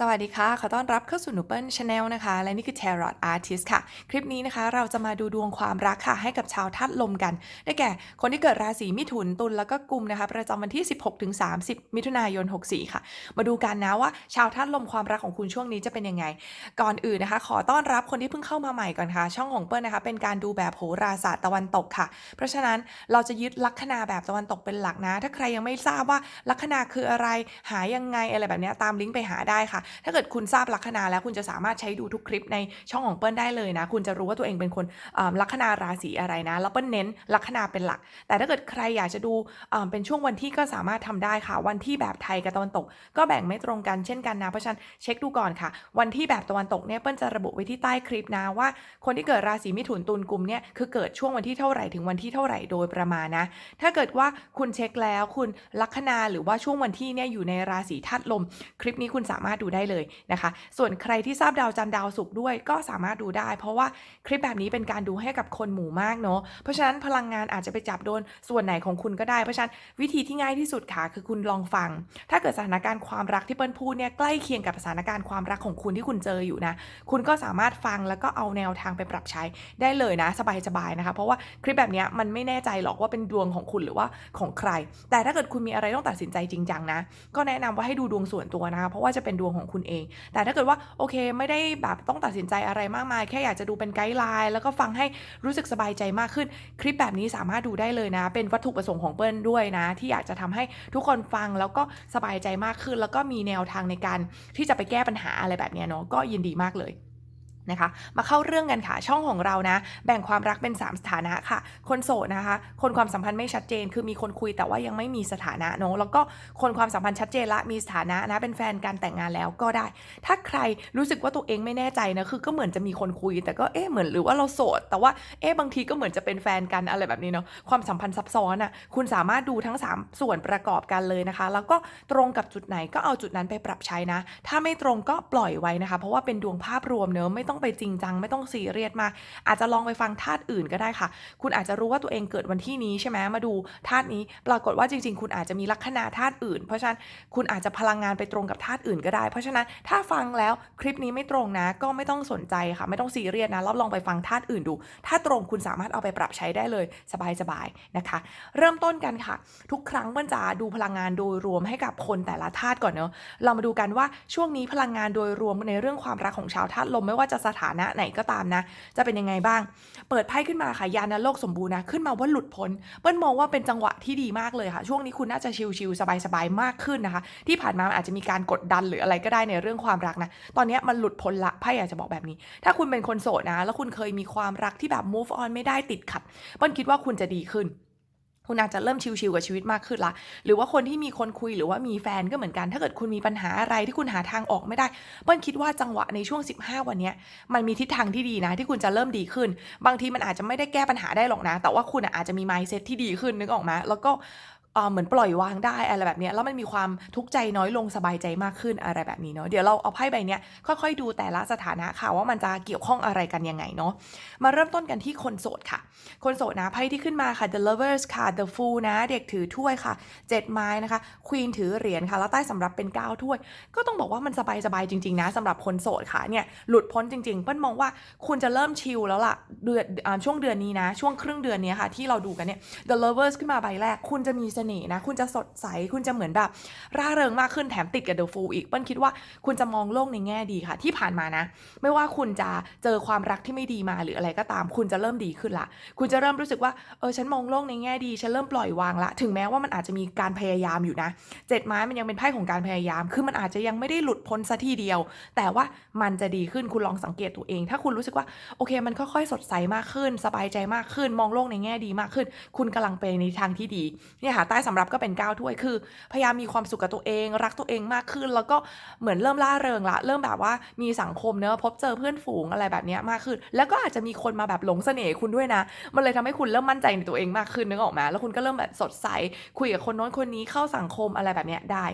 สวัสดีค่ะ ขอต้อนรับเข้าสู่หนูเปิลชาแนลนะคะ และนี่คือ Tarot Artist ค่ะ คลิปนี้นะคะ เราจะมาดูดวงความรักค่ะ ให้กับชาวธาตุลมกัน ได้แก่ คนที่เกิดราศีมิถุน ตุล แล้วก็กุมนะคะ ประจำวันที่ 16-30 มิถุนายน 64 ค่ะ มาดูกันนะว่า ชาวธาตุลมความรักของคุณช่วงนี้จะเป็นยังไง ก่อนอื่นนะคะ ขอต้อนรับคนที่เพิ่งเข้ามาใหม่ก่อนค่ะ ช่องของเปิ้ลนะคะ เป็นการดูแบบโหราศาสตร์ตะวันตกค่ะ เพราะฉะนั้นเราจะยึดลัคนาแบบตะวันตกเป็นหลักนะ ถ้าใครยังไม่ทราบว่าลัคนาคืออะไร หายังไงอะไรแบบนี้ตามลิงก์ไปหาได้ค่ะถ้าเกิดคุณทราบลัคนาแล้วคุณจะสามารถใช้ดูทุกคลิปในช่องของเปิ้ลได้เลยนะ คุณจะรู้ว่าตัวเองเป็นคนลัคนาราศีอะไรนะแล้วเปิ้ลเน้นลัคนาเป็นหลัก แต่ถ้าเกิดใครอยากจะดูเป็นช่วงวันที่ก็สามารถทำได้ค่ะ วันที่แบบไทยกับตะวันตก ก็แบ่งไม่ตรงกันเช่นกันนะเพราะฉะนั้นเช็คดูก่อนค่ะ วันที่แบบตะวันตกเนี่ยเปิ้ลจะระบุไว้ที่ใต้คลิปนะว่า คนที่เกิดราศีมิถุนตุลกุมเนี่ยคือเกิดช่วงวันที่เท่าไหร่ถึงวันที่เท่าไหร่โดยประมาณนะ ถ้าเกิดว่าคุณเช็คแล้วคุณลัคนาหรือว่าช่วงวันที่เนี่ยอยู่ในราศีธาตุลม คลิปนี้คุณสามารถดูได้เลยนะคะ ส่วนใครที่ทราบดาวจันทร์ดาวศุกร์ด้วยก็สามารถดูได้ เพราะว่าคลิปแบบนี้เป็นการดูให้กับคนหมู่มากเนาะเพราะฉะนั้นพลังงานอาจจะไปจับโดนส่วนไหนของคุณก็ได้เพราะฉะนั้นวิธีที่ง่ายที่สุดค่ะคือคุณลองฟัง ถ้าเกิดสถานการณ์ความรักที่เปิ้ลพูดเนี่ยใกล้เคียงกับสถานการณ์ความรักของคุณที่คุณเจออยู่นะ คุณก็สามารถฟังแล้วก็เอาแนวทางไปปรับใช้ได้เลยนะ สบายๆนะคะ เพราะว่าคลิปแบบนี้มันไม่แน่ใจหรอกว่าเป็นดวงของคุณหรือว่าของใคร แต่ถ้าเกิดคุณมีอะไรต้องตัดสินใจจริงจังนะ ก็แนะนำว่าให้ดูดวงส่วนตัวนะคะเพราะว่าจะเป็นดวงของคุณเอง แต่ถ้าเกิดว่าโอเคไม่ได้แบบต้องตัดสินใจอะไรมากมาย แค่อยากจะดูเป็นไกด์ไลน์แล้วก็ฟังให้รู้สึกสบายใจมากขึ้น คลิปแบบนี้สามารถดูได้เลยนะ เป็นวัตถุประสงค์ของเปิ้ลด้วยนะ ที่อยากจะทำให้ทุกคนฟังแล้วก็สบายใจมากขึ้น แล้วก็มีแนวทางในการที่จะไปแก้ปัญหาอะไรแบบนี้เนาะก็ยินดีมากเลย นะคะ มาเข้าเรื่องกันค่ะ ช่องของเรานะ แบ่งความรักเป็น 3 สถานะค่ะ คนโสดนะคะ คนความสัมพันธ์ไม่ชัดเจน คือมีคนคุยแต่ว่ายังไม่มีสถานะเนาะแล้วก็คนความสัมพันธ์ชัดเจนละมีสถานะนะเป็นแฟนการแต่งงานแล้วก็ได้ ถ้าใครรู้สึกว่าตัวเองไม่แน่ใจนะคือก็เหมือนจะมีคนคุย แต่ก็เอ๊ะเหมือนหรือว่าเราโสด แต่ว่าเอ๊ะบางทีก็เหมือนจะเป็นแฟนกันอะไรแบบนี้เนาะความสัมพันธ์ซับซ้อนอะคุณสามารถดูทั้ง 3 ส่วนประกอบกันเลยนะคะ แล้วก็ตรงกับจุดไหนก็เอาจุดนั้นไปปรับใช้นะ ถ้าไม่ตรงก็ปล่อยไว้นะคะ เพราะว่าเป็นดวงภาพรวมเนอะไม่ต้องไปจริงจัง ไม่ต้องซีเรียสมาก อาจจะลองไปฟังธาตุอื่นก็ได้ค่ะ คุณอาจจะรู้ว่าตัวเองเกิดวันที่นี้ใช่ไหมมาดูธาตุนี้ ปรากฏว่าจริง ๆ คุณอาจจะมีลัคนาธาตุอื่น เพราะฉะนั้นคุณอาจจะพลังงานไปตรงกับธาตุอื่นก็ได้ เพราะฉะนั้นถ้าฟังแล้วคลิปนี้ไม่ตรงนะ ก็ไม่ต้องสนใจค่ะ ไม่ต้องซีเรียสนะแล้วลองไปฟังธาตุอื่นดู ถ้าตรงคุณสามารถเอาไปปรับใช้ได้เลยสบายๆนะคะ เริ่มต้นกันค่ะ ทุกครั้งมันจะดูพลังงานโดยรวมให้กับคนแต่ละธาตุก่อนเนอะเรามาดูกันว่าช่วงนี้พลังงานโดยรวมในเรื่องความรักของชาวธาตุลมไม่ว่าจะสถานะไหนก็ตามนะ จะเป็นยังไงบ้าง เปิดไพ่ขึ้นมาค่ะยานโลกสมบูรณ์นะขึ้นมาว่าหลุดพ้นเปิ้ลมองว่าเป็นจังหวะที่ดีมากเลยค่ะ ช่วงนี้คุณน่าจะชิลๆสบายๆมากขึ้นนะคะ ที่ผ่านมาอาจจะมีการกดดันหรืออะไรก็ได้ในเรื่องความรักนะตอนนี้มันหลุดพ้นละไพ่อยากจะบอกแบบนี้ ถ้าคุณเป็นคนโสดนะ แล้วคุณเคยมีความรักที่แบบ move on ไม่ได้ติดขัดเปิ้ลคิดว่าคุณจะดีขึ้น คุณอาจจะเริ่มชิวๆกับชีวิตมากขึ้นละ หรือว่าคนที่มีคนคุยหรือว่ามีแฟนก็เหมือนกัน ถ้าเกิดคุณมีปัญหาอะไรที่คุณหาทางออกไม่ได้ เปิ้ลคิดว่าจังหวะในช่วง 15 วันนี้มันมีทิศทางที่ดีนะ ที่คุณจะเริ่มดีขึ้น บางทีมันอาจจะไม่ได้แก้ปัญหาได้หรอกนะ แต่ว่าคุณอะอาจจะมี mindset ที่ดีขึ้นนึกออกไหมแล้วก็ เหมือนปล่อยวางได้อะไรแบบเนี้ยแล้วมันมีความทุกข์ใจน้อยลงสบายใจมากขึ้นอะไรแบบนี้เนาะเดี๋ยวเราเอาไพ่ใบเนี้ยค่อยๆ ดูแต่ละสถานะค่ะว่ามันจะเกี่ยวข้องอะไรกันยังไงเนาะมาเริ่มต้นกันที่คนโสดค่ะ คนโสดนะไพ่ที่ขึ้นมาค่ะ the lovers ค่ะ the fool นะ เด็กถือถ้วยค่ะเจ็ดไม้นะคะ queen ถือเหรียญค่ะแล้วใต้สำรับเป็นเก้าถ้วย ก็ต้องบอกว่ามันสบายๆจริงๆนะสำหรับคนโสดค่ะเนี่ยหลุดพ้นจริงๆเปิ้ลมองว่าคุณจะเริ่มชิลแล้วล่ะเดือนช่วงเดือนนี้นะ ช่วงครึ่งเดือนนี้ค่ะที่เราดูกันเนี่ย the lovers ขึ้นมาใบแรกคุณจะมีเสน่ห์นะ คุณจะสดใส คุณจะเหมือนแบบร่าเริงมากขึ้นแถมติดกับ the fool อีก เปิ้ลคิดว่าคุณจะมองโลกในแง่ดีค่ะ ที่ผ่านมานะ ไม่ว่าคุณจะเจอความรักที่ไม่ดีมาหรืออะไรก็ตาม คุณจะเริ่มดีขึ้นละ คุณจะเริ่มรู้สึกว่า เออ ฉันมองโลกในแง่ดี ฉันเริ่มปล่อยวางละ ถึงแม้ว่ามันอาจจะมีการพยายามอยู่นะ เจ็ดไม้มันยังเป็นไพ่ของการพยายาม คือมันอาจจะยังไม่ได้หลุดพ้นซะทีเดียว แต่ว่ามันจะดีขึ้น คุณลองสังเกตตัวเอง ถ้าคุณรู้สึกว่า โอเค มันค่อยๆ สดใสมากขึ้น สบายใจมากขึ้น มองโลกในแง่ดีมากขึ้น คุณกำลังไปในทางที่ดี เนี่ยค่ะใต้สำรับก็เป็นก้าวถ้วยคือ พยายามมีความสุขกับตัวเอง รักตัวเองมากขึ้น แล้วก็เหมือนเริ่มล่าเริงละ เริ่มแบบว่ามีสังคมเนอะพบเจอเพื่อนฝูงอะไรแบบนี้มากขึ้น แล้วก็อาจจะมีคนมาแบบหลงเสน่ห์คุณด้วยนะ มันเลยทำให้คุณเริ่มมั่นใจในตัวเองมากขึ้นนึกออกไหมแล้วคุณก็เริ่มแบบสดใสคุยกับคนโน้นคนนี้เข้าสังคมอะไรแบบนี้ได้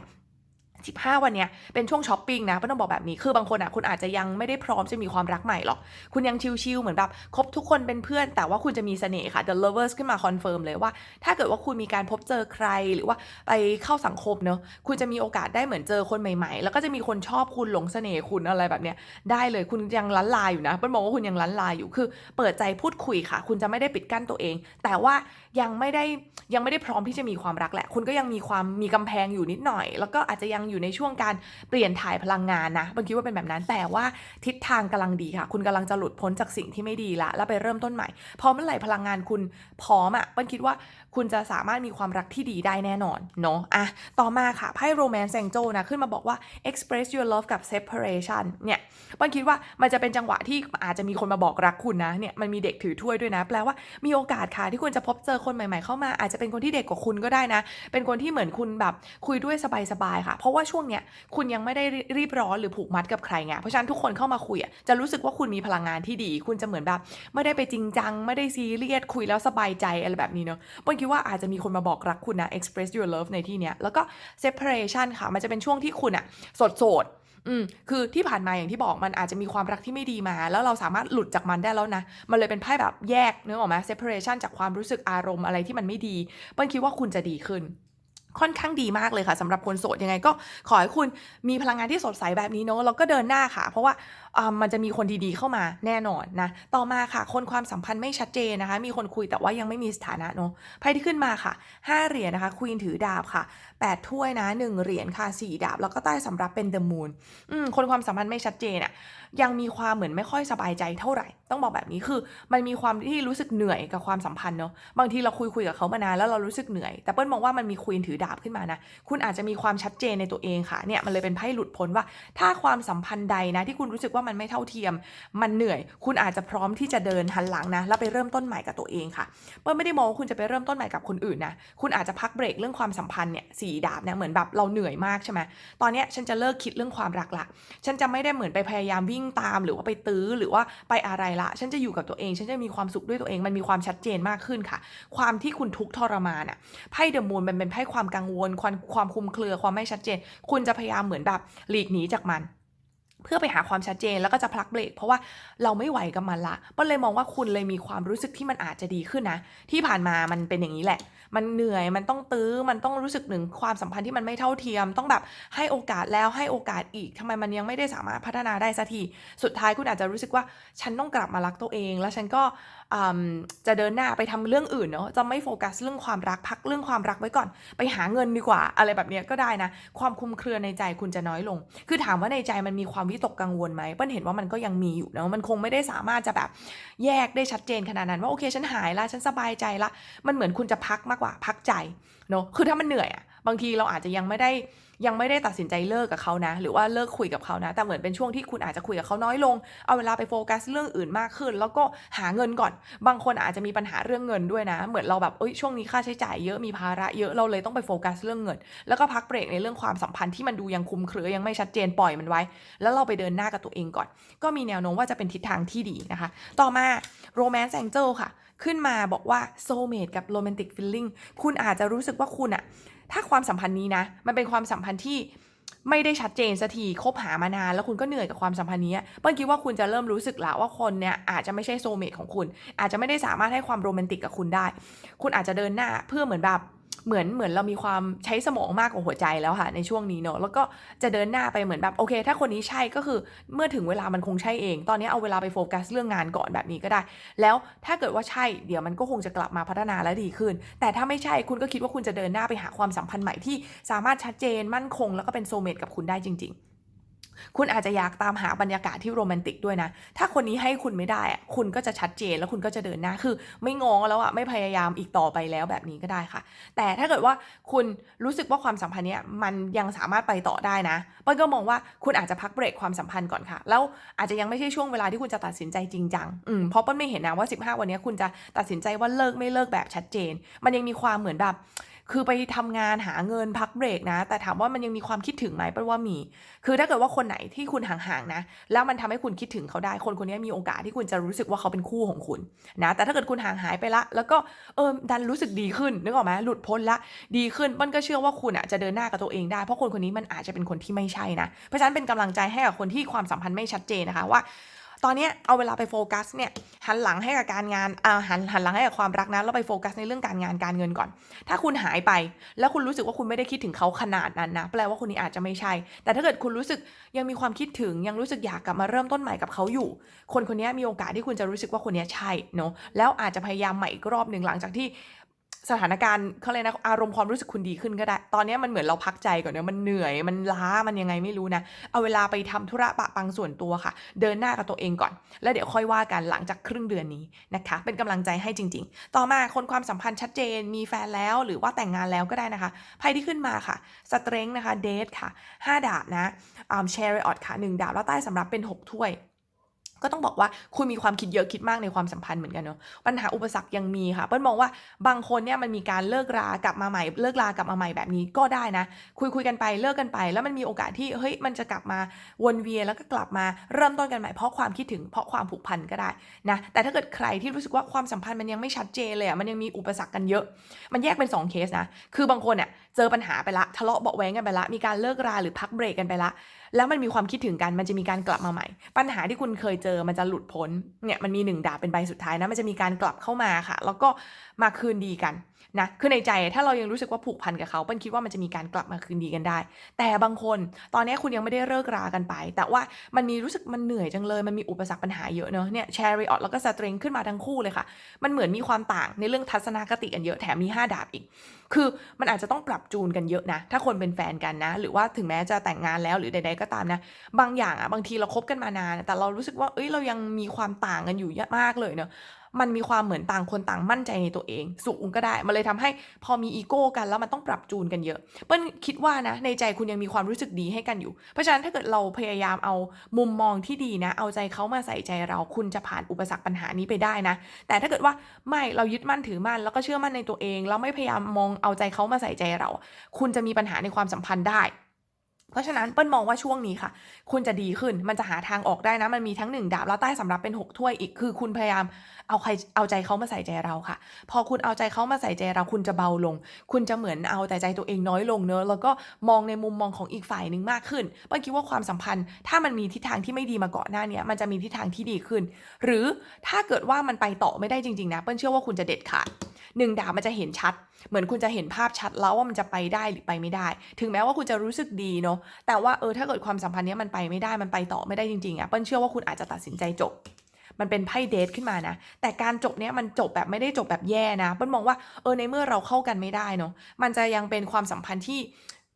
15 วันเนี้ยเป็นช่วงช้อปปิ้งนะเปิ้ลต้องบอกแบบนี้คือบางคนอะคุณอาจจะยังไม่ได้พร้อมจะมีความรักใหม่หรอก คุณยังชิลๆเหมือนแบบคบทุกคนเป็นเพื่อน แต่ว่าคุณจะมีเสน่ห์ค่ะ The Lovers ขึ้นมาคอนเฟิร์มเลยว่า ถ้าเกิดว่าคุณมีการพบเจอใครหรือว่าไปเข้าสังคมเนอะคุณจะมีโอกาสได้เหมือนเจอคนใหม่ ๆ แล้วก็จะมีคนชอบคุณหลงเสน่ห์คุณอะไรแบบเนี้ยได้เลยคุณยังลันลายอยู่นะเปิ้ลมองว่าคุณยังลันลายอยู่คือ เปิดใจพูดคุยค่ะ คุณจะไม่ได้ปิดกั้นตัวเอง แต่ว่ายังไม่ได้ยังไม่ได้พร้อมที่จะมีความรักแหละ คุณก็ยังมีความมีกำแพงอยู่นิดหน่อย แล้วก็อาจจะยังอยู่ในช่วงการเปลี่ยนถ่ายพลังงานนะบางคิดว่าเป็นแบบนั้นแต่ว่าทิศทางกำลังดีค่ะ คุณกำลังจะหลุดพ้นจากสิ่งที่ไม่ดีละแล้วไปเริ่มต้นใหม่พอเมื่อไหร่พลังงานคุณพร้อมอะ่ะเปิ้ลคิดว่าคุณจะสามารถมีความรักที่ดีได้แน่นอนเนาะอะต่อมาค่ะไพ่ romance angel นะขึ้นมาบอกว่า express your love กับ separation เนี่ยเปิ้ลคิดว่ามันจะเป็นจังหวะที่อาจจะมีคนมาบอกรักคุณนะเนี่ยมันมีเด็กถือถ้วยด้วยนะแปลว่ามีโอกาสค่ะที่คุณจะพบเจอคนใหม่ ๆ เข้ามาอาจจะเป็นคนที่เด็กกว่าคุณก็ได้นะ เป็นคนที่เหมือนคุณแบบคุยด้วยสบายๆค่ะ เพราะว่าาช่วงเนี้ยคุณยังไม่ได้รีบร้อนหรือผูกมัดกับใครไงเพราะฉะนั้นทุกคนเข้ามาคุยอะจะรู้สึกว่าคุณมีพลังงานที่ดี คุณจะเหมือนแบบ ไม่ได้ไปจริงจัง ไม่ได้ซีเรียสคุยแล้วสบายใจอะไรแบบนี้เนาะปิ้ลคิดว่าอาจจะมีคนมาบอกรักคุณนะ express your love ในที่เนี้ยแล้วก็ separation ค่ะ มันจะเป็นช่วงที่คุณอะสดโสดๆอืมคือที่ผ่านมาอย่างที่บอกมันอาจจะมีความรักที่ไม่ดีมา แล้วเราสามารถหลุดจากมันได้แล้วนะ มันเลยเป็นไพ่แบบแยกเนื้อออกไหม separation จากความรู้สึกอารมณ์อะไรที่มันไม่ดีเปิ้ลคิดว่าคุณจะดีขึ้น ค่อนข้างดีมากเลยค่ะสำหรับคนโสดยังไงก็ขอให้คุณมีพลังงานที่สดใสแบบนี้เนาะแล้วก็เดินหน้าค่ะ เพราะว่าอ่า มันจะมีคนดีๆเข้ามาแน่นอนนะ ต่อมาค่ะ คนความสัมพันธ์ไม่ชัดเจนนะคะ มีคนคุยแต่ว่ายังไม่มีสถานะเนาะไพ่ที่ขึ้นมาค่ะ5เหรียญนะคะควีนถือดาบค่ะ8ถ้วยนะ1เหรียญค่ะ4ดาบ แล้วก็ใต้สำรับเป็นเดอะมูนอืมคนความสัมพันธ์ไม่ชัดเจนอะยังมีความเหมือนไม่ค่อยสบายใจเท่าไหร่ ต้องบอกแบบนี้คือ มันมีความที่รู้สึกเหนื่อยกับความสัมพันธ์เนาะบางทีเราคุยคุยกับเขามานานแล้วเรารู้สึกเหนื่อย แต่เปิ้ลมองว่ามันมีควีนถือดาบขึ้นมานะคุณอาจจะมีความชัดเจนในตัวเองค่ะเนี่ยมันเลยเป็นไพ่หลุดพ้นว่า ถ้าความสัมพันธ์ใดนะที่คุณรู้สึกว่ามันไม่เท่าเทียม มันเหนื่อย คุณอาจจะพร้อมที่จะเดินหันหลังนะแล้วไปเริ่มต้นใหม่กับตัวเองค่ะเปิ้ลไม่ได้มองว่าคุณจะไปเริ่มต้นใหม่กับคนอื่นนะคุณอาจจะพักเบรกเรื่องความสัมพันธ์เนี่ยสีดาบเนี่ยเหมือนแบบเราเหนื่อยมากใช่ไหมตอนนี้ฉันจะเลิกคิดเรื่องความรักละฉันจะไม่ได้เหมือนไปพยายามวิ่งตาม หรือว่าไปตื้อหรือว่าไปอะไรละ ฉันจะอยู่กับตัวเอง ฉันจะมีความสุขด้วยตัวเอง มันมีความชัดเจนมากขึ้นค่ะ ความที่คุณทุกข์ทรมานอะไพ่เดอะมูนมันเป็นไพ่ความกังวล ความความคลุมเครือความไม่ชัดเจน คุณจะพยายามเหมือนแบบหลีกหนีจากมัน เพื่อไปหาความชัดเจนแล้วก็จะพลักเบรกเพราะว่าเราไม่ไหวกับมันละป้นเลยมองว่าคุณเลยมีความรู้สึกที่มันอาจจะดีขึ้นนะ ที่ผ่านมามันเป็นอย่างนี้แหละ มันเหนื่อยมันต้องตื้อมันต้องรู้สึกหนึ่งความสัมพันธ์ที่มันไม่เท่าเทียม ต้องแบบให้โอกาสแล้วให้โอกาสอีกทำไมมันยังไม่ได้สามารถพัฒนาได้สักทีสุดท้ายคุณอาจจะรู้สึกว่าฉันต้องกลับมารักตัวเอง แล้วฉันก็ จะเดินหน้าไปทำเรื่องอื่นเนาะจะไม่โฟกัสเรื่องความรักพักเรื่องความรักไว้ก่อน ไปหาเงินดีกว่า อะไรแบบนี้ก็ได้นะ ความคลุมเครือในใจคุณจะน้อยลง คือถามว่าในใจมันมีความวิตกกังวลไหมเปิ้ลเห็นว่ามันก็ยังมีอยู่เนาะมันคงไม่ได้สามารถจะแบบแยกได้ชัดเจนขนาดนั้นว่าโอเคฉันหายละฉันสบายใจละมันเหมือนคุณจะพักมากกว่าพักใจเนาะคือถ้ามันเหนื่อยอะบางทีเราอาจจะยังไม่ได้ ยังไม่ได้ตัดสินใจเลิกกับเขานะ หรือว่าเลิกคุยกับเขานะ แต่เหมือนเป็นช่วงที่คุณอาจจะคุยกับเขาน้อยลง เอาเวลาไปโฟกัสเรื่องอื่นมากขึ้น แล้วก็หาเงินก่อน บางคนอาจจะมีปัญหาเรื่องเงินด้วยนะ เหมือนเราแบบเอ้ยช่วงนี้ค่าใช้จ่ายเยอะมีภาระเยอะเราเลยต้องไปโฟกัสเรื่องเงิน แล้วก็พักเบรกในเรื่องความสัมพันธ์ที่มันดูยังคุมเครือยังไม่ชัดเจนปล่อยมันไว้ แล้วเราไปเดินหน้ากับตัวเองก่อน ก็มีแนวโน้มว่าจะเป็นทิศทางที่ดีนะคะ ต่อมา romance angel ค่ะ ขึ้นมาบอกว่า soulmate กับ romantic feeling คุณอาจจะรู้สึกว่าคุณอะถ้าความสัมพันธ์นี้นะ มันเป็นความสัมพันธ์ที่ไม่ได้ชัดเจนสักทีคบหามานาน แล้วคุณก็เหนื่อยกับความสัมพันธ์นี้เปิ้ลคิดว่าคุณจะเริ่มรู้สึกแล้วว่าคนเนี่ยอาจจะไม่ใช่โซเมตของคุณ อาจจะไม่ได้สามารถให้ความโรแมนติกกับคุณได้ คุณอาจจะเดินหน้าเพื่อเหมือนแบบ เหมือนเหมือนเรามีความใช้สมองมากกว่าหัวใจแล้วค่ะในช่วงนี้เนอะแล้วก็จะเดินหน้าไปเหมือนแบบโอเค ถ้าคนนี้ใช่ก็คือเมื่อถึงเวลามันคงใช่เอง ตอนนี้เอาเวลาไปโฟกัสเรื่องงานก่อนแบบนี้ก็ได้ แล้วถ้าเกิดว่าใช่เดี๋ยวมันก็คงจะกลับมาพัฒนาและดีขึ้น แต่ถ้าไม่ใช่คุณก็คิดว่าคุณจะเดินหน้าไปหาความสัมพันธ์ใหม่ที่สามารถชัดเจนมั่นคง แล้วก็เป็นโซเมตกับคุณได้จริง ๆ คุณอาจจะอยากตามหาบรรยากาศที่โรแมนติกด้วยนะ ถ้าคนนี้ให้คุณไม่ได้อะคุณก็จะชัดเจนแล้วคุณก็จะเดินหน้าคือ ไม่งอแล้วอะไม่พยายามอีกต่อไปแล้วแบบนี้ก็ได้ค่ะ แต่ถ้าเกิดว่าคุณรู้สึกว่าความสัมพันธ์เนี้ยมันยังสามารถไปต่อได้นะปิ้ลก็มองว่าคุณอาจจะพักเบรกความสัมพันธ์ก่อนค่ะ แล้วอาจจะยังไม่ใช่ช่วงเวลาที่คุณจะตัดสินใจจริงจังอืมเพราะเปิ้ลไม่เห็นนะว่า 15 วันนี้คุณจะตัดสินใจว่าเลิกไม่เลิกแบบชัดเจน มันยังมีความเหมือนแบบ คือไปทำงานหาเงินพักเบรกนะ แต่ถามว่ามันยังมีความคิดถึงไหมเปิ้ลว่ามี คือถ้าเกิดว่าคนไหนที่คุณห่างๆนะ แล้วมันทำให้คุณคิดถึงเขาได้ คนคนนี้มีโอกาสที่คุณจะรู้สึกว่าเขาเป็นคู่ของคุณนะ แต่ถ้าเกิดคุณห่างหายไปละ แล้วก็เออดันรู้สึกดีขึ้นนึกออกไหมหลุดพ้นละ ดีขึ้นเปิ้ลก็เชื่อว่าคุณอะจะเดินหน้ากับตัวเองได้ เพราะคนคนนี้มันอาจจะเป็นคนที่ไม่ใช่นะ เพราะฉะนั้นเป็นกำลังใจให้กับคนที่ความสัมพันธ์ไม่ชัดเจนนะคะว่า ตอนนี้เอาเวลาไปโฟกัสเนี่ยหันหลังให้กับการงานอ่าหันหันหลังให้กับความรักนะแล้วไปโฟกัสในเรื่องการงานการเงินก่อน ถ้าคุณหายไป แล้วคุณรู้สึกว่าคุณไม่ได้คิดถึงเขาขนาดนั้นนะแปลว่าคนนี้อาจจะไม่ใช่ แต่ถ้าเกิดคุณรู้สึกยังมีความคิดถึงยังรู้สึกอยากกลับมาเริ่มต้นใหม่กับเขาอยู่ คนคนนี้มีโอกาสที่คุณจะรู้สึกว่าคนนี้ใช่เนาะแล้วอาจจะพยายามใหม่อีกรอบหนึ่งหลังจากที่ สถานการณ์เขาเลยนะอารมณ์ความรู้สึกคุณดีขึ้นก็ได้ ตอนนี้มันเหมือนเราพักใจก่อนเนอะมันเหนื่อยมันล้ามันยังไงไม่รู้นะเอาเวลาไปทำธุระปะปังส่วนตัวค่ะ เดินหน้ากับตัวเองก่อน แล้วเดี๋ยวค่อยว่ากันหลังจากครึ่งเดือนนี้นะคะ เป็นกำลังใจให้จริง ๆ ต่อมาคนความสัมพันธ์ชัดเจนมีแฟนแล้วหรือว่าแต่งงานแล้วก็ได้นะคะไพ่ที่ขึ้นมาค่ะสเตรงนะคะเดทค่ะ 5 ดาบนะอ่าแชร์ริออตค่ะ 1 ดาบแล้วใต้สำรับเป็น 6 ถ้วย ก็ต้องบอกว่าคุณมีความคิดเยอะคิดมากในความสัมพันธ์เหมือนกันเนาะปัญหาอุปสรรคยังมีค่ะเปิ้ลมองว่าบางคนเนี่ยมันมีการเลิกรากลับมาใหม่เลิกรากลับมาใหม่แบบนี้ก็ได้นะ คุยคุยกันไปเลิกกันไป แล้วมันมีโอกาสที่เฮ้ยมันจะกลับมาวนเวียนแล้วก็กลับมาเริ่มต้นกันใหม่เพราะความคิดถึงเพราะความผูกพันก็ได้นะแต่ถ้าเกิดใครที่รู้สึกว่าความสัมพันธ์มันยังไม่ชัดเจนเลยอะมันยังมีอุปสรรคกันเยอะ มันแยกเป็น 2 เคสนะคือบางคนเนี่ยเจอปัญหาไปละทะเลาะเบาะแว้งกันไปละมีการเลิกราหรือพักเบรกกันไปละ แล้วมันมีความคิดถึงกันมันจะมีการกลับมาใหม่ ปัญหาที่คุณเคยเจอมันจะหลุดพ้นเนี่ยมันมีหนึ่งดาบเป็นใบสุดท้ายนะมันจะมีการกลับเข้ามาค่ะ แล้วก็มาคืนดีกันนะคือในใจถ้าเรายังรู้สึกว่าผูกพันกับเขาเปิ้ลคิดว่ามันจะมีการกลับมาคืนดีกันได้ แต่บางคนตอนนี้คุณยังไม่ได้เลิกรากันไป แต่ว่ามันมีรู้สึกมันเหนื่อยจังเลย มันมีอุปสรรคปัญหาเยอะเนอะเนี่ยแชร์ริออตแล้วก็สตริงขึ้นมาทั้งคู่เลยค่ะ มันเหมือนมีความต่างในเรื่องทัศนคติกันเยอะแถมมี 5 ดาบอีก คือมันอาจจะต้องปรับจูนกันเยอะนะ ถ้าคนเป็นแฟนกันนะ หรือว่าถึงแม้จะแต่งงานแล้วหรือใด ๆก็ตามนะ บางอย่างอะบางทีเราคบกันมานาน แต่เรารู้สึกว่าเอ้ยเรายังมีความต่างกันอยู่เยอะมากเลยเนอะ มันมีความเหมือนต่างคนต่างมั่นใจในตัวเอง สูงก็ได้ มันเลยทำให้พอมีอีโก้กันแล้วมันต้องปรับจูนกันเยอะ เปิ้ลคิดว่านะในใจคุณยังมีความรู้สึกดีให้กันอยู่ เพราะฉะนั้นถ้าเกิดเราพยายามเอามุมมองที่ดีนะ เอาใจเขามาใส่ใจเราคุณจะผ่านอุปสรรคปัญหานี้ไปได้นะ แต่ถ้าเกิดว่าไม่เรายึดมั่นถือมั่นแล้วก็เชื่อมั่นในตัวเองแล้วไม่พยายามมองเอาใจเขามาใส่ใจเรา คุณจะมีปัญหาในความสัมพันธ์ได้ เพราะฉะนั้นเปิ้ลมองว่าช่วงนี้ค่ะ คุณจะดีขึ้นมันจะหาทางออกได้นะ มันมีทั้งหนึ่งดาบแล้วใต้สำรับเป็น 6 ถ้วยอีกคือคุณพยายามเอาใครเอาใจเขามาใส่ใจเราค่ะ พอคุณเอาใจเขามาใส่ใจเราคุณจะเบาลง คุณจะเหมือนเอาแต่ใจตัวเองน้อยลงเนอะแล้วก็มองในมุมมองของอีกฝ่ายหนึ่งมากขึ้นเปิ้ลคิดว่าความสัมพันธ์ ถ้ามันมีทิศทางที่ไม่ดีมาก่อนหน้าเนี้ยมันจะมีทิศทางที่ดีขึ้น หรือถ้าเกิดว่ามันไปต่อไม่ได้จริงๆนะเปิ้ลเชื่อว่าคุณจะเด็ดขาด หนึ่งดาวมันจะเห็นชัด เหมือนคุณจะเห็นภาพชัดแล้วว่ามันจะไปได้หรือไปไม่ได้ ถึงแม้ว่าคุณจะรู้สึกดีเนาะแต่ว่าเออถ้าเกิดความสัมพันธ์เนี้ยมันไปไม่ได้มันไปต่อไม่ได้จริงๆอะ่ะเปิ้ลเชื่อว่าคุณอาจจะตัดสินใจจบ มันเป็นไพ่เดทขึ้นมานะ แต่การจบเนี้ยมันจบแบบไม่ได้จบแบบแย่นะเปิ้ลมองว่าเออในเมื่อเราเข้ากันไม่ได้เนาะมันจะยังเป็นความสัมพันธ์ที่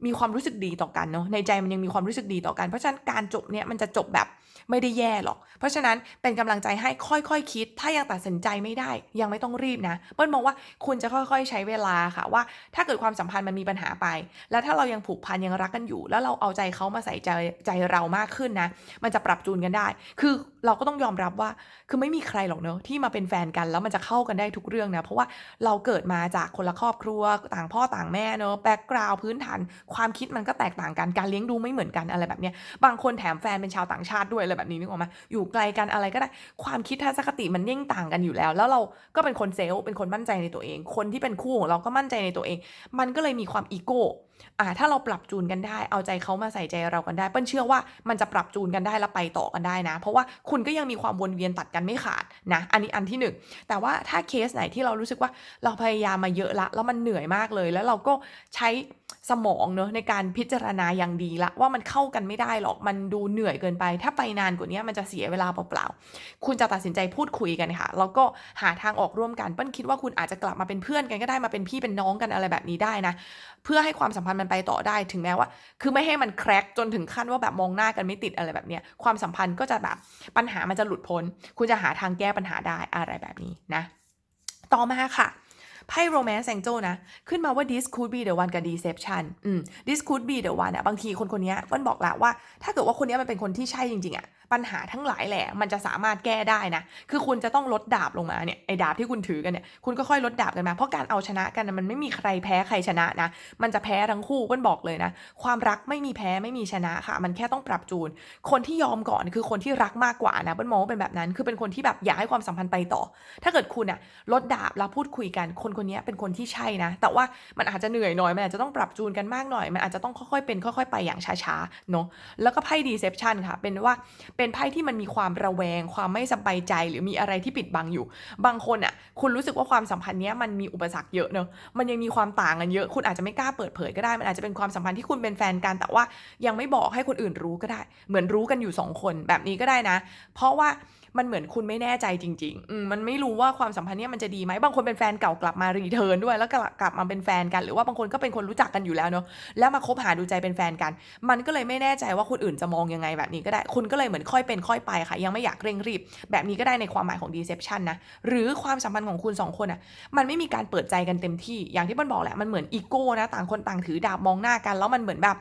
มีความรู้สึกดีต่อกันเนาะในใจมันยังมีความรู้สึกดีต่อกัน เพราะฉะนั้นการจบเนี้ยมันจะจบแบบไม่ได้แย่หรอก เพราะฉะนั้นเป็นกำลังใจให้ค่อยๆคคิด ถ้ายังตัดสินใจไม่ได้ ยังไม่ต้องรีบนะเปิ้ลมองว่าคุณจะค่อยๆใช้เวลาค่ะว่า ถ้าเกิดความสัมพันธ์มันมีปัญหาไป แล้วถ้าเรายังผูกพันยังรักกันอยู่ แล้วเราเอาใจเขามาใส่ใจใจเรามากขึ้นนะ มันจะปรับจูนกันได้ คือ เราก็ต้องยอมรับว่า คือไม่มีใครหรอกเนอะที่มาเป็นแฟนกันแล้วมันจะเข้ากันได้ทุกเรื่องนะ เพราะว่าเราเกิดมาจากคนละครอบครัวต่างพ่อต่างแม่เนอะแบ็กกราวพื้นฐานความคิดมันก็แตกต่างกันการเลี้ยงดูไม่เหมือนกันอะไรแบบเนี้ยบางคนแถมแฟนเป็นชาวต่างชาติด้วยอะไรแบบนี้นึกออกไหมอยู่ไกลกันอะไรก็ได้ ความคิดทัศนคติมันยิ่งต่างกันอยู่แล้ว แล้วเราก็เป็นคนเซลล์เป็นคนมั่นใจในตัวเอง คนที่เป็นคู่ของเราก็มั่นใจในตัวเอง มันก็เลยมีความอีโก้ อ่าถ้าเราปรับจูนกันได้ เอาใจเขามาใส่ใจเรากันได้ เปิ้ลเชื่อว่ามันจะปรับจูนกันได้แล้วไปต่อกันได้นะ เพราะว่าคุณก็ยังมีความวนเวียนตัดกันไม่ขาดนะ อันนี้อันที่หนึ่งแต่ว่าถ้าเคสไหนที่เรารู้สึกว่าเราพยายามมาเยอะละ แล้วมันเหนื่อยมากเลย แล้วเราก็ใช้ สมองเนอะในการพิจารณาอย่างดีละว่ามันเข้ากันไม่ได้หรอกมันดูเหนื่อยเกินไป ถ้าไปนานกว่านี้มันจะเสียเวลาเปล่าๆคุณจะตัดสินใจพูดคุยกันค่ะแล้วก็หาทางออกร่วมกันเปิ้ลคิดว่าคุณอาจจะกลับมาเป็นเพื่อนกันก็ได้มาเป็นพี่เป็นน้องกันอะไรแบบนี้ได้นะ เพื่อให้ความสัมพันธ์มันไปต่อได้ถึงแม้ว่า คือไม่ให้มันแครกจนถึงขั้นว่าแบบมองหน้ากันไม่ติดอะไรแบบเนี้ยความสัมพันธ์ก็จะแบบปัญหามันจะหลุดพ้น คุณจะหาทางแก้ปัญหาได้อะไรแบบนี้นะ ต่อมาค่ะ ไพ่ romance angel นะ ขึ้นมาว่า this could be the one กับ deception อืม this could be the one อะบางทีคนคนนี้เปิ้ลบอกแล้วว่า ถ้าเกิดว่าคนนี้มันเป็นคนที่ใช่จริงๆอะปัญหาทั้งหลายแหละมันจะสามารถแก้ได้นะ คือคุณจะต้องลดดาบลงมาเนี่ยไอ้ดาบที่คุณถือกันเนี่ยคุณก็ค่อยลดดาบกันมา เพราะการเอาชนะกันมันไม่มีใครแพ้ใครชนะนะ มันจะแพ้ทั้งคู่เปิ้ลบอกเลยนะ ความรักไม่มีแพ้ไม่มีชนะค่ะ มันแค่ต้องปรับจูน คนที่ยอมก่อนคือคนที่รักมากกว่านะเปิ้ลมองว่าเป็นแบบนั้น คือเป็นคนที่แบบอยากให้ความสัมพันธ์ไปต่อ ถ้าเกิดคุณอะลดดาบแล้วพูดคุยกันคนคนนี้เป็นคนที่ใช่นะ แต่ว่ามันอาจจะเหนื่อยหน่อย มันอาจจะต้องปรับจูนกันมากหน่อย มันอาจจะต้องค่อยๆเป็นค่อยๆไปอย่างช้าๆเนาะ แล้วก็ไพ่ดีเซ p ชันค่ะ เป็นว่าเป็นไพ่ที่มันมีความระแวง ความไม่สบายใจ หรือมีอะไรที่ปิดบังอยู่ บางคนอะ คุณรู้สึกว่าความสัมพันธ์เนี้ยมันมีอุปสรรคเยอะเนอะมันยังมีความต่างกันเยอะ คุณอาจจะไม่กล้าเปิดเผยก็ได้ มันอาจจะเป็นความสัมพันธ์ที่คุณเป็นแฟนกัน แต่ว่ายังไม่บอกให้คนอื่นรู้ก็ได้ เหมือนรู้กันอยู่สองคนแบบนี้ก็ได้นะ เพราะว่า มันเหมือนคุณไม่แน่ใจจริงๆอืมมันไม่รู้ว่าความสัมพันธ์เนี้ยมันจะดีไหมบางคนเป็นแฟนเก่ากลับมารีเทิร์นด้วยแล้วกลับกลับมาเป็นแฟนกัน หรือว่าบางคนก็เป็นคนรู้จักกันอยู่แล้วเนอะแล้วมาคบหาดูใจเป็นแฟนกัน มันก็เลยไม่แน่ใจว่าคนอื่นจะมองยังไงแบบนี้ก็ได้คุณก็เลยเหมือนค่อยเป็นค่อยไปค่ะ ยังไม่อยากเร่งรีบ แบบนี้ก็ได้ในความหมายของ deception นะหรือความสัมพันธ์ของคุณสองคนอะมันไม่มีการเปิดใจกันเต็มที่อย่างที่มันบอกแหละมันเหมือนอีโก้นะต่างคนต่างถือดาบมองหน้ากัน แล้วมันเหมือนแบบ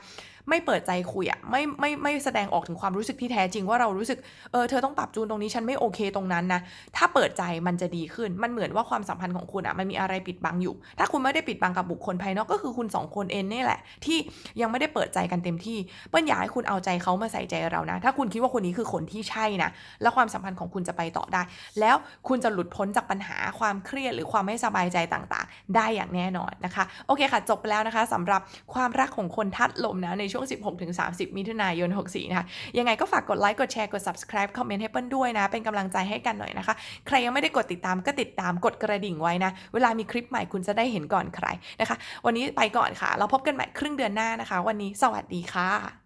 ไม่เปิดใจคุยอะไม่ไม่ไม่แสดงออกถึงความรู้สึกที่แท้จริงว่าเรารู้สึกเออเธอต้องปรับจูนตรงนี้ฉันไม่โอเคตรงนั้นนะถ้าเปิดใจมันจะดีขึ้นมันเหมือนว่าความสัมพันธ์ของคุณอะมันมีอะไรปิดบังอยู่ ถ้าคุณไม่ได้ปิดบังกับบุคคลภายนอกก็คือคุณสองคนเองนี่แหละ ที่ยังไม่ได้เปิดใจกันเต็มที่เปิ้ลอยากให้คุณเอาใจเขามาใส่ใจเรานะ ถ้าคุณคิดว่าคนนี้คือคนที่ใช่นะแล้วความสัมพันธ์ของคุณจะไปต่อได้ แล้วคุณจะหลุดพ้นจากปัญหาความเครียดหรือความไม่สบายใจต่างๆ ได้อย่างแน่นอนนะคะ โอเคค่ะ จบไปแล้วนะคะสำหรับความรักของคนทัดลมนะในช่วง 16-30 มิถุนายน 64 นะคะ ยังไงก็ฝากกดไลค์กดแชร์กด subscribe คอมเมนต์ให้เปิ้ลด้วยนะ เป็นกำลังใจให้กันหน่อยนะคะ ใครยังไม่ได้กดติดตามก็ติดตามกดกระดิ่งไว้นะ เวลามีคลิปใหม่คุณจะได้เห็นก่อนใครนะคะ วันนี้ไปก่อนค่ะ เราพบกันใหม่ครึ่งเดือนหน้านะคะ วันนี้สวัสดีค่ะ